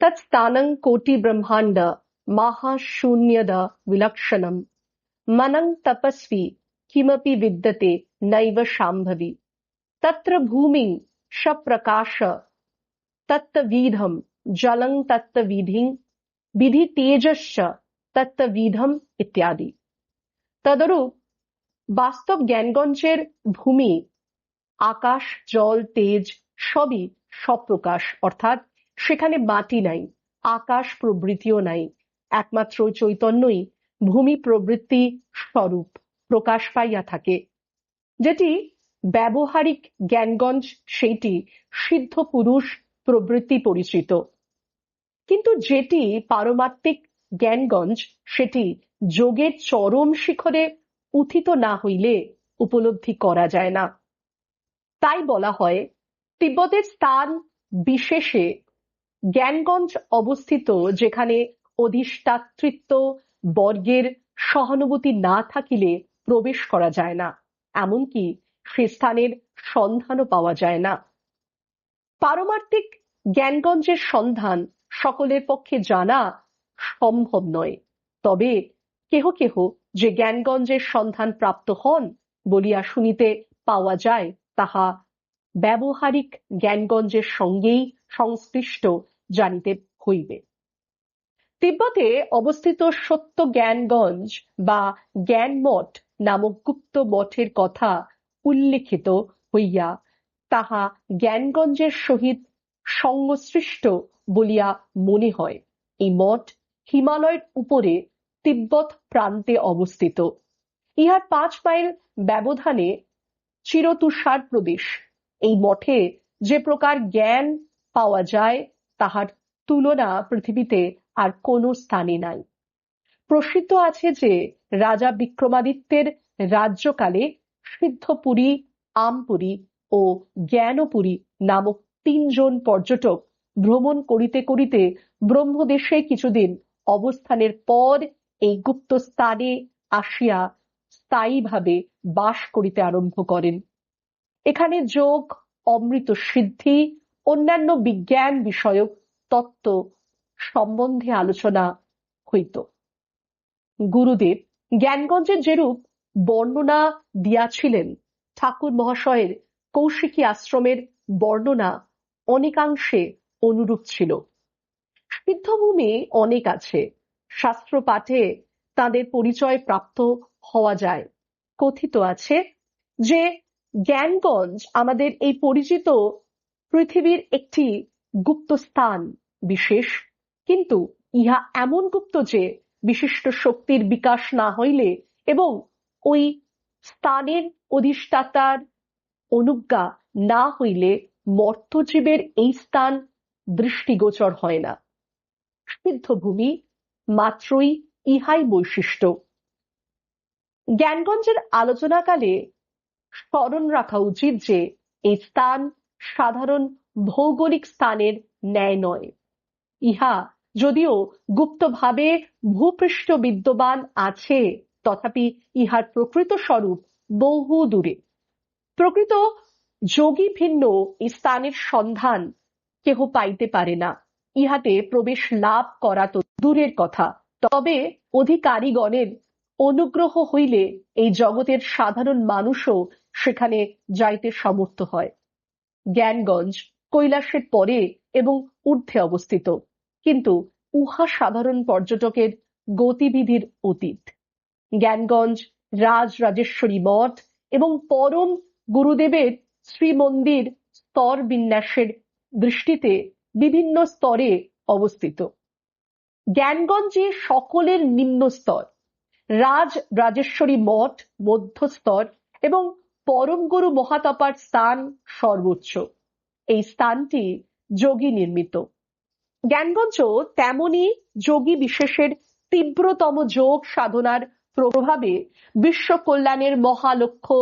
तत्स्थानं कोटिब्रह्माण्ड माहाशून्यद विलक्षणम् मनं तपस्वी किमपि विद्यते नैव शाम्भवी तत्र भूमिं सप्रकाश तत्तविधं जलं तत्तविधिं বিধি তেজস্ব তত্ত্ববিধম ইত্যাদি তদরূপ বাস্তব জ্ঞানগঞ্জের ভূমি আকাশ জল তেজ সবই সপ্রকাশ অর্থাৎ সেখানে মাটি নাই, আকাশ প্রবৃত্তিও নাই, একমাত্র চৈতন্যই ভূমি প্রবৃত্তি স্বরূপ প্রকাশ পাইয়া থাকে। যেটি ব্যবহারিক জ্ঞানগঞ্জ, সেইটি সিদ্ধ পুরুষ প্রবৃত্তি পরিচিত। কিন্তু যেটি পারমাত্মিক জ্ঞানগঞ্জ, সেটি যোগের চরম শিখরে উথিত না হইলে উপলব্ধি করা যায় না। তাই বলা হয়, তিব্বতের স্থান বিশেষে জ্ঞানগঞ্জ অবস্থিত যেখানে অধিষ্ঠাতৃত্ব বর্গের সহানুভূতি না থাকিলে প্রবেশ করা যায় না, এমনকি সে স্থানের সন্ধানও পাওয়া যায় না। পারমার্থিক জ্ঞানগঞ্জের সন্ধান সকলের পক্ষে জানা সম্ভব নয়, তবে কেহ কেহ যে জ্ঞানগঞ্জের সন্ধান প্রাপ্ত হন বলিয়া শুনিতে পাওয়া যায়, তাহা ব্যবহারিক জ্ঞানগঞ্জের সঙ্গেই সংশ্লিষ্ট জানিতে হইবে। তিব্বতে অবস্থিত সত্য জ্ঞানগঞ্জ বা জ্ঞানমঠ নামক গুপ্ত মঠের কথা উল্লেখিত হইয়া তাহা জ্ঞানগঞ্জের সহিত সঙ্গসৃষ্ট বলিয়া মনে হয়। এই মঠ হিমালয়ের উপরে তিব্বত প্রান্তে অবস্থিত। ইহার পাঁচ মাইল ব্যবধানে চিরতুষার প্রদেশ। এই মঠে যে প্রকার জ্ঞান পাওয়া যায় তাহার তুলনা পৃথিবীতে আর কোন স্থানে নাই। প্রসিদ্ধ আছে যে, রাজা বিক্রমাদিত্যের রাজ্যকালে সিদ্ধপুরী, আমপুরী ও জ্ঞানপুরী নামক তিনজন পর্যটক ভ্রমণ করিতে করিতে ব্রহ্মদেশে কিছুদিন অবস্থানের পর এই গুপ্ত স্থানে আসিয়া স্থায়ীভাবে বাস করিতে আরম্ভ করেন। এখানে যোগ, অমৃত সিদ্ধি অন্যান্য বিজ্ঞান বিষয়ক তত্ত্ব সম্বন্ধে আলোচনা হইত। গুরুদেব জ্ঞানগঞ্জের যেরূপ বর্ণনা দিয়াছিলেন, ঠাকুর মহাশয়ের কৌশিকী আশ্রমের বর্ণনা অনেকাংশে অনুরূপ ছিল। সিদ্ধভূমি অনেক আছে শাস্ত্র পাঠে তাদের পরিচয় প্রাপ্ত হওয়া যায়। কথিত আছে যে জ্ঞানগঞ্জ আমাদের এই পরিচিত পৃথিবীর একটি গুপ্ত স্থান বিশেষ, কিন্তু ইহা এমন গুপ্ত যে বিশিষ্ট শক্তির বিকাশ না হইলে এবং ওই স্থানের অধিষ্ঠাতার অনুজ্ঞা না হইলে মর্তজীবের এই স্থান দৃষ্টিগোচর হয় না। সিদ্ধভূমি মাত্রই ইহাই বৈশিষ্ট্য। জ্ঞানগঞ্জের আলোচনাকালে স্মরণ রাখা উচিত যে এই স্থান সাধারণ ভৌগোলিক স্থানের ন্যায় নয়। ইহা যদিও গুপ্তভাবে ভূপৃষ্ঠ বিদ্যমান আছে, তথাপি ইহার প্রকৃত স্বরূপ বহু দূরে। প্রকৃত যোগী ভিন্ন স্থানের সন্ধান কেহ পাইতে পারে না। ইহাতে প্রবেশ লাভ করা তো দূরের কথা। তবে অধিকারীগণের অনুগ্রহ হইলে এই জগতের সাধারণ মানুষও সেখানে যাইতে সমর্থ হয়। জ্ঞানগঞ্জ, কৈলাসের পরে এবং ঊর্ধ্বে অবস্থিত। কিন্তু উহা সাধারণ পর্যটকের গতিবিধির অতীত। জ্ঞানগঞ্জ রাজ রাজেশ্বরী মঠ এবং পরম গুরুদেবের শ্রীমন্দির স্তর বিন্যাসের দৃষ্টিতে বিভিন্ন স্তরে অবস্থিত। জ্ঞানগঞ্জে সকলের নিম্ন স্তর রাজ রাজেশ্বরী মঠ মধ্যস্তর এবং পরম গুরু মহাতপার স্থান সর্বোচ্চ। এই স্থানটি যোগী নির্মিত। জ্ঞানগঞ্জ তেমনি যোগী বিশেষের তীব্রতম যোগ সাধনার প্রভাবে বিশ্ব কল্যাণের মহালক্ষ্য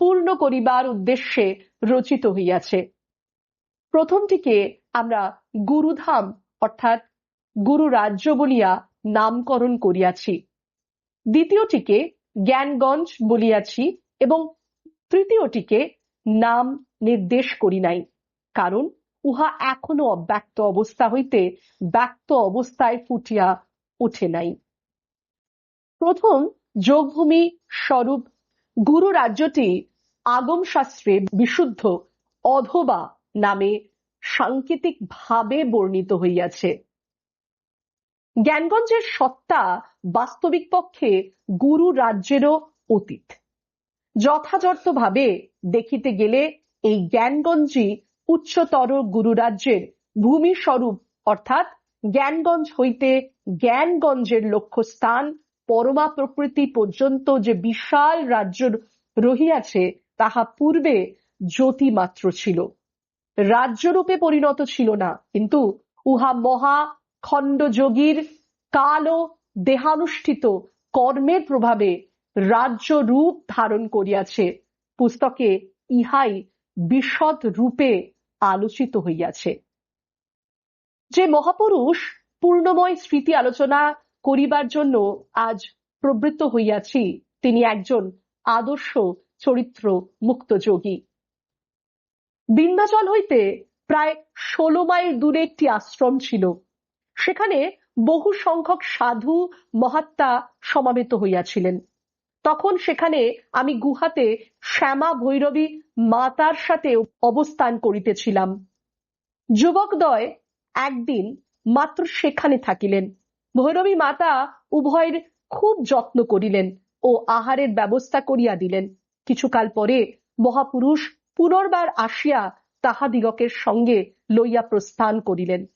পূর্ণ করিবার উদ্দেশ্যে রচিত হইয়াছে। প্রথমটিকে আমরা গুরুধাম অর্থাৎ গুরু রাজ্য বলিয়া নামকরণ করিয়াছি। দ্বিতীয়টিকে জ্ঞানগঞ্জ বলিয়াছি এবং তৃতীয়টিকে নাম নির্দেশ করি নাই, কারণ উহা এখনও অব্যক্ত অবস্থা হইতে ব্যক্ত অবস্থায় ফুটিয়া ওঠে নাই। প্রথম যোগভূমি স্বরূপ গুরু রাজ্যটি আগম শাস্ত্রে বিশুদ্ধ অধবা নামে সাংকেতিক ভাবে বর্ণিত হইয়াছে। জ্ঞানগঞ্জের সত্তা বাস্তবিক পক্ষে গুরু রাজ্যেরও অতীত। যথাযথভাবে দেখিতে গেলে এই জ্ঞানগঞ্জই উচ্চতর গুরুরাজ্যের ভূমি স্বরূপ অর্থাৎ জ্ঞানগঞ্জ হইতে জ্ঞানগঞ্জের লক্ষ্যস্থান পরমা প্রকৃতি পর্যন্ত যে বিশাল রাজ্য রহিয়াছে, তাহা পূর্বে জ্যোতি মাত্র ছিল। রাজ্যরূপে পরিণত ছিল না, কিন্তু উহা মহা খণ্ডযোগীর কাল ও দেহানুষ্ঠিত কর্মের প্রভাবে রাজ্য রূপ ধারণ করিয়াছে, পুস্তকে ইহাই বিশদ রূপে আলোচিত হইয়াছে। যে মহাপুরুষ পূর্ণময় স্মৃতি আলোচনা করিবার জন্য আজ প্রবৃত্ত হইয়াছি, তিনি একজন আদর্শ চরিত্র মুক্ত যোগী। বিন্ধ্যাচল হইতে প্রায় ষোলো মাইল দূরে একটি আশ্রম ছিল। সেখানে বহু সংখ্যক সাধু মহাত্মা সমাবেত হইয়াছিলেন। তখন সেখানে আমি গুহাতে শ্যামা ভৈরবী মাতার সাথে অবস্থান করিতেছিলাম। যুবকদ্বয় একদিন মাত্র সেখানে থাকিলেন। ভৈরবী মাতা উভয়ের খুব যত্ন করিলেন ও আহারের ব্যবস্থা করিয়া দিলেন। কিছুকাল পরে মহাপুরুষ পুনর্বার আসিয়া তাহাদিগকের সঙ্গে লইয়া প্রস্থান করিলেন।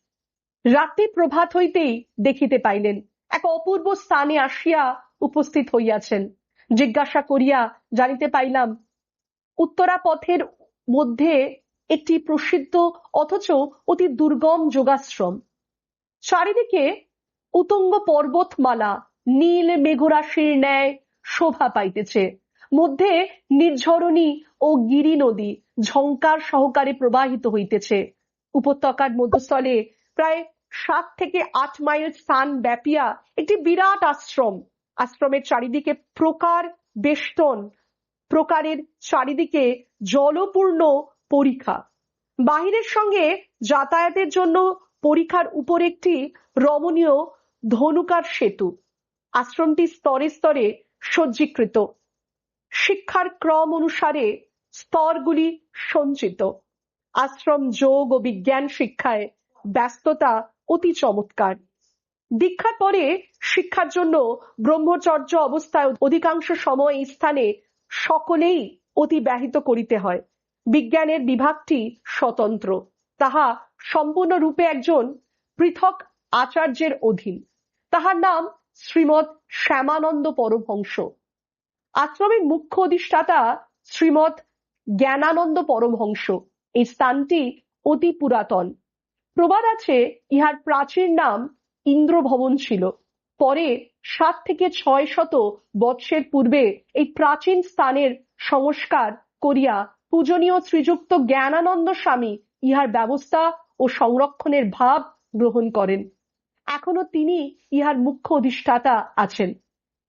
রাত্রি প্রভাত হইতেই দেখিতে পাইলেন, এক অপূর্ব স্থানে আসিয়া উপস্থিত হইয়াছেন। জিজ্ঞাসা করিয়া জানিতে পাইলাম উত্তরা পথের মধ্যে একটি প্রসিদ্ধ অথচ অতি দুর্গম যোগাশ্রম। চারিদিকে উতঙ্গ পর্বতমালা, নীল মেঘরাশির ন্যায় শোভা পাইতেছে। মধ্যে নির্ঝরণী ও গিরি নদী ঝঙ্কার সহকারে প্রবাহিত হইতেছে। উপত্যকার মধ্যস্থলে প্রায় সাত থেকে আট মাইল স্থান ব্যাপিয়া একটি বিরাট আশ্রম। আশ্রমের চারিদিকে প্রকার বেষ্টন, প্রকারের চারিদিকে জলপূর্ণ পরীক্ষা। বাহিরের সঙ্গে যাতায়াতের জন্য পরীক্ষার উপর একটি রমণীয় ধনুকার সেতু। আশ্রমটি স্তরে স্তরে সজ্জীকৃত। শিক্ষার ক্রম অনুসারে স্তরগুলি সঞ্চিত। আশ্রম যোগ ও বিজ্ঞান শিক্ষায় ব্যস্ততা অতি চমৎকার। দীক্ষার পরে শিক্ষার জন্য ব্রহ্মচর্য অবস্থায় অধিকাংশ সময় স্থানে সকলেই অতিবাহিত করিতে হয়। বিজ্ঞানের বিভাগটি স্বতন্ত্র। তাহা সম্পূর্ণরূপে একজন পৃথক আচার্যের অধীন। তাহার নাম শ্রীমৎ শ্যামানন্দ পরমহংস। আশ্রমের মুখ্য অধিষ্ঠাতা শ্রীমৎ জ্ঞানানন্দ পরমহংস। এই স্থানটি অতি পুরাতন। প্রবাদ আছে, ইহার প্রাচীন নাম ইন্দ্রভবন ছিল। পরে সাত থেকে ছয় শত বৎসের পূর্বে এই প্রাচীন স্থানের সংস্কার করিয়া পূজনীয় শ্রীযুক্ত জ্ঞানানন্দ স্বামী ইহার ব্যবস্থা ও সংরক্ষণের ভাব গ্রহণ করেন। এখনও তিনি ইহার মুখ্য অধিষ্ঠাতা আছেন।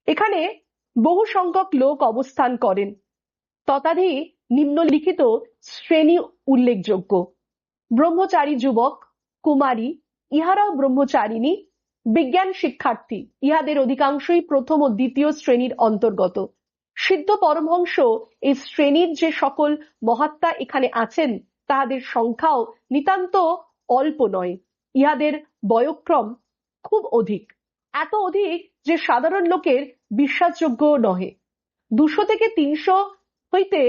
এখানে বহু সংখ্যক লোক অবস্থান করেন। ততাধি নিম্নলিখিত শ্রেণি উল্লেখযোগ্য। ব্রহ্মচারী যুবক, কুমারী ইহারাও ব্রহ্মচারিণী, বিজ্ঞান শিক্ষার্থী। ইহাদের অধিকাংশই প্রথম ও দ্বিতীয় শ্রেণির অন্তর্গত। সিদ্ধ পরমহংস এই শ্রেণির যে সকল মহাত্মা এখানে আছেন, তাহাদের সংখ্যাও নিতান্ত অল্প নয়। ইহাদের বয়ক্রম খুব অধিক, এত অধিক যে সাধারণ লোকের বিশ্বাসযোগ্য নহে। দুশো থেকে তিনশো হইতে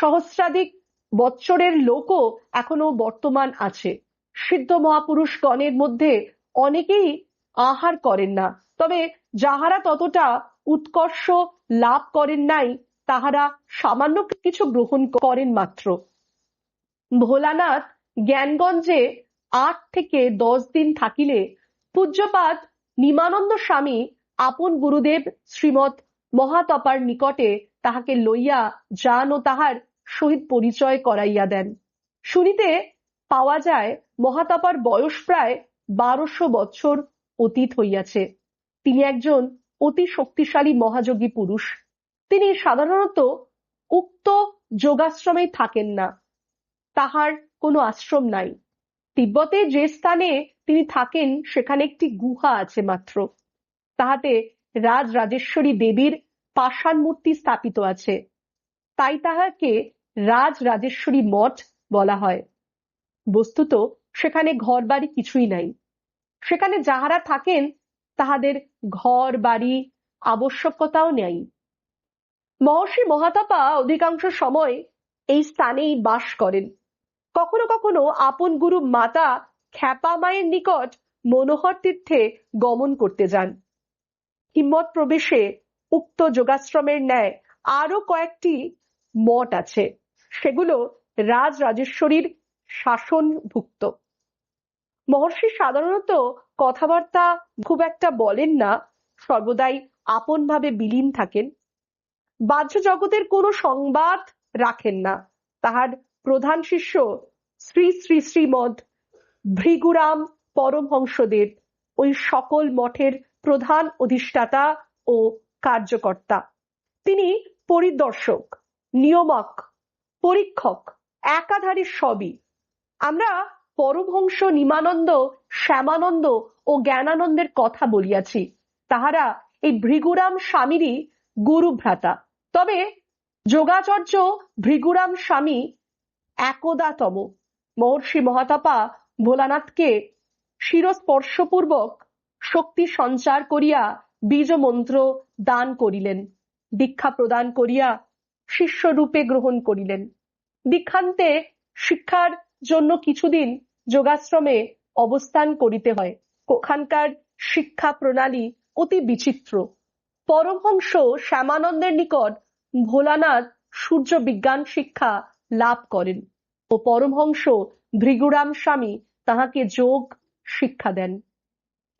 সহস্রাধিক বৎসরের লোকও এখনও বর্তমান আছে। সিদ্ধ মহাপুরুষগণের মধ্যে অনেকেই আহার করেন না। তবে যাহারা ততটা উৎকর্ষ লাভ করেন নাই, তাহারা সামান্য কিছু গ্রহণ করেন মাত্র। ভোলানাথ জ্ঞানগঞ্জে আট থেকে দশ দিন থাকিলে পূজ্যপাত নিমানন্দ স্বামী আপন গুরুদেব শ্রীমৎ মহাতপার নিকটে তাহাকে লইয়া যান ও তাহার সহিত পরিচয় করাইয়া দেন। শুনিতে পাওয়া যায় মহাতাপার বয়স প্রায় বারোশো বছর অতীত হইয়াছে। তিনি একজন অতি শক্তিশালী মহাযোগী পুরুষ। তিনি সাধারণত উক্ত যোগাশ্রমে থাকেন না। তাহার কোনো আশ্রম নাই। তিব্বতে যে স্থানে তিনি থাকেন, সেখানে একটি গুহা আছে মাত্র। তাহাতে রাজ রাজেশ্বরী দেবীর পাষাণ মূর্তি স্থাপিত আছে। তাই তাহাকে রাজ রাজেশ্বরী মঠ বলা হয়। বস্তুত সেখানে ঘর বাড়ি কিছুই নাই। সেখানে যাহারা থাকেন, তাহাদের ঘর বাড়ি আবশ্যকতাও নেই। মহর্ষি মহাতাপা অধিকাংশ সময় এই স্থানেই বাস করেন। কখনো কখনো আপন গুরু মাতা খ্যাপা মায়ের নিকট মনোহর তীর্থে গমন করতে যান। হিম্মত প্রবেশে উক্ত যোগাশ্রমের ন্যায় আরও কয়েকটি মঠ আছে। সেগুলো রাজ রাজেশ্বরীর শাসনভুক্ত। মহর্ষি সাধারণত কথাবার্তা খুব একটা বলেন না, সর্বদাই আপনভাবে বিলীন থাকেন। বাহ্য জগতের কোনো সংবাদ রাখেন না। তাহার প্রধান শিষ্য শ্রী শ্রী শ্রীমদ ভৃগুরাম পরমহংসদেব ওই সকল মঠের প্রধান অধিষ্ঠাতা ও কার্যকর্তা। তিনি পরিদর্শক, নিয়মক, পরীক্ষক, একাধারে সবই। আমরা পরমহংস নিমানন্দ, শ্যামানন্দ ও জ্ঞানানন্দের কথা বলিয়াছি। তাহারা এই ভৃগুরাম স্বামীরই গুরু ভ্রাতা তবে যোগাচার্য ভৃগুরাম স্বামী একদাতম। মহর্ষি মহাতাপা ভোলানাথকে শিরস্পর্শপূর্বক শক্তি সঞ্চার করিয়া বীজ মন্ত্র দান করিলেন। দীক্ষা প্রদান করিয়া শিষ্য রূপে গ্রহণ করিলেন। দীক্ষান্তে শিক্ষার জন্য কিছুদিন যোগাশ্রমে অবস্থান করিতে হয়। ওখানকার শিক্ষা প্রণালী অতি বিচিত্র। পরমহংস শ্যামানন্দের নিকট ভোলানাথ সূর্য বিজ্ঞান শিক্ষা লাভ করেন ও পরমহংস ভৃগুরাম স্বামী তাহাকে যোগ শিক্ষা দেন।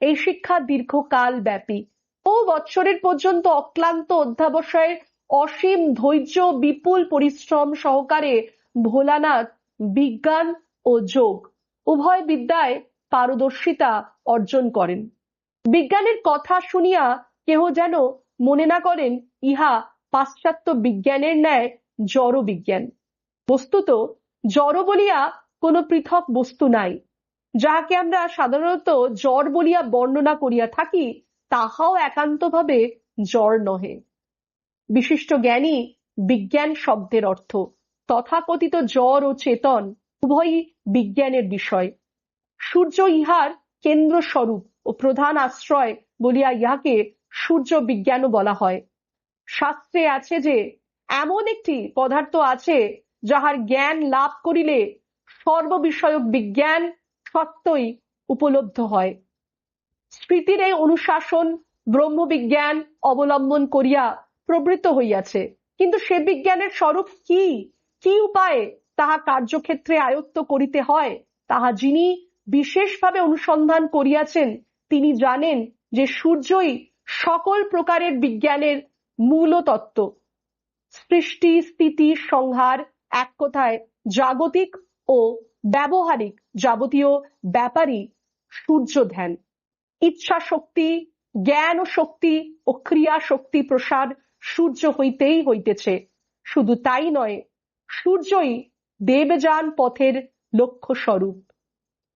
এই শিক্ষা দীর্ঘকাল ব্যাপী। ও বৎসরের পর্যন্ত অক্লান্ত অধ্যাবসায়ের অসীম ধৈর্য, বিপুল পরিশ্রম সহকারে ভোলানাথ বিজ্ঞান ও যোগ, উভয় বিদ্যায় পারদর্শিতা অর্জন করেন। বিজ্ঞানের কথা শুনিয়া কেহ যেন মনে না করেন, ইহা পাশ্চাত্য বিজ্ঞানের ন্যায় জড় বিজ্ঞান। বস্তুত জড় বলিয়া কোনো পৃথক বস্তু নাই। যাহাকে আমরা সাধারণত জ্বর বলিয়া বর্ণনা করিয়া থাকি, তাহাও একান্তভাবে জ্বর নহে। বিশিষ্ট জ্ঞানী বিজ্ঞান শব্দের অর্থ। তথাকথিত জ্বর ও চেতন উভয়ই বিজ্ঞানের বিষয়। সূর্য ইহার কেন্দ্র স্বরূপ ও প্রধান আশ্রয় বলিয়া ইহাকে সূর্য বিজ্ঞানও বলা হয়। শাস্ত্রে আছে যে, এমন একটি পদার্থ আছে যাহার জ্ঞান লাভ করিলে সর্ববিষয়ক বিজ্ঞান সত্যই উপলব্ধ হয়। স্মৃতির এই অনুশাসন ব্রহ্মবিজ্ঞান অবলম্বন করিয়া প্রবৃত্ত হইয়াছে। কিন্তু সে বিজ্ঞানের স্বরূপ কি? কি উপায়ে তাহা কার্যক্ষেত্রে আয়ত্ত করিতে হয়, তাহা যিনি বিশেষভাবে অনুসন্ধান করিয়াছেন, তিনি জানেন যে সূর্যই সকল প্রকারের বিজ্ঞানের মূল তত্ত্ব সৃষ্টি, স্থিতি, সংহার এক কথায় জাগতিক ও ব্যবহারিক যাবতীয় ব্যাপারই সূর্য ধ্যান ইচ্ছা শক্তি জ্ঞান ও শক্তি ও ক্রিয়া শক্তি প্রসার সূর্য হইতেই হইতেছে। শুধু তাই নয় সূর্যই দেবযান পথের লক্ষ্য স্বরূপ